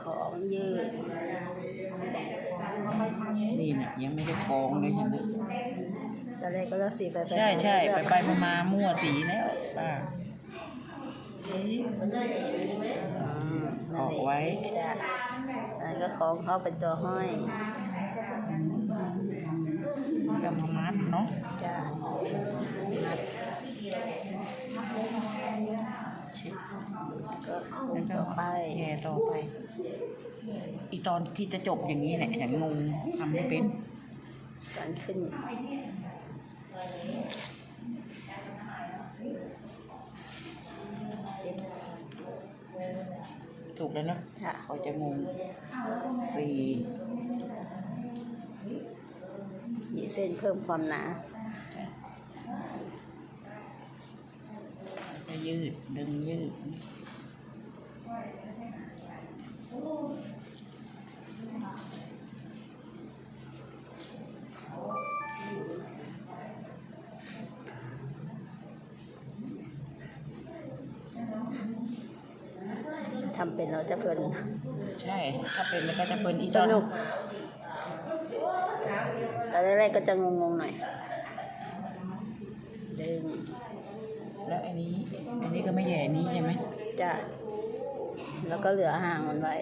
ของยืดนี่เนี่ยยังไม่ได้กองเลยเห็นไหมตอนแรกก็จะสีไปไปใช่ใช่ไปไปมามามั่วสีแล้วป้าอออกเองไว้จ้ะนั่นก็ของเขาเป็นตัวห้อยก็มามัดเนาะจ้ะนัดก็ แล้วก็ต่อไปแย่ต่อไป อีตอนที่จะจบอย่างนี้เนี่ยอย่างงงทำไม่เป็นการขึ้นถูกแล้วเนาะค่ะเขาจะงงสี่สีเส้นเพิ่มความหนาจะยืด ดึงยืด ทำเป็นเราจะเพลินใช่ ถ้าเป็นแล้วก็จะเป็นอีสตอนนุกแต่แรกๆก็จะงงๆหน่อยดึงแล้วอันนี้ อันนี้ก็ไม่แย่อันนี้ใช่ไหม จะแล้วก็เหลือห่างมันไว้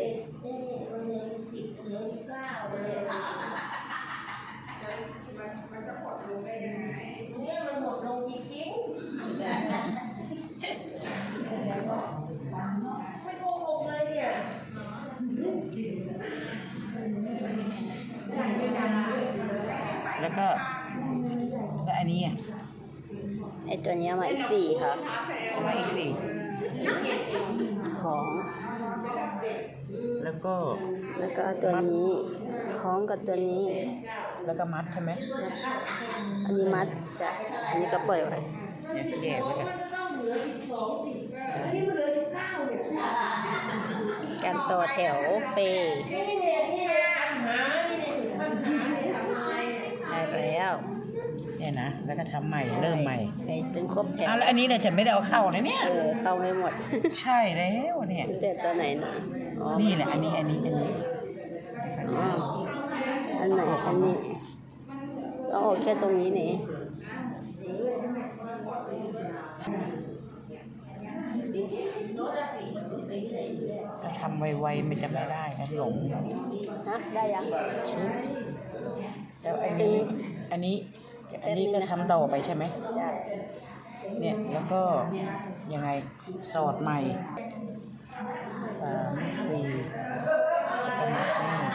แล้วก็แล้วอันนี้อะไอตัวเนี้ยมาอีกสี่ครับเอามาอีกสี่ของ แล้วก็ แล้วก็ตัวนี้ของกับตัวนี้ แล้วก็มัดใช่ไหมอันนี้มัดจะอันนี้ก็ปล่อยไว้เนี่ยแย่ไว้กันการต่อแถวเปย์ได้แล้ว เนี่ยนะ แล้วก็ทำใหม่เริ่มใหม่ไปจนครบแถวเอาแล้วอันนี้เนี่ยฉันไม่ได้เอาเข้านะเนี่ย เออเข้าไม่หมด ใช่แล้วเนี่ยแต่ตัวไหนนะอ๋อนี่แหละ อันนี้อันนี้อันนี้อ๋ออันไหนอันนี้ก็ออกแค่ตรงนี้นี่ถ้าทำไวๆมันจะไม่ได้นะหลงฮะได้ยังชิปแล้วอันนี้อันนี้ อันนี้ก็ทำต่อไปใช่ไหมได้เนี่ยแล้วก็ยังไงสอดใหม่สามสี่แล้วก็มัดนี่นี่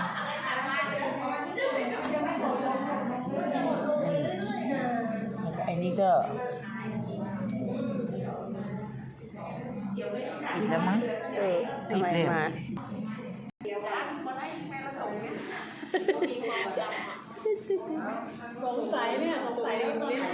แล้วก็ไอ้นี่ก็ปิดแล้วมั้งเออทำไมผิดเลยมาสง สงสัยเนี่ยสงสัยตอนไหน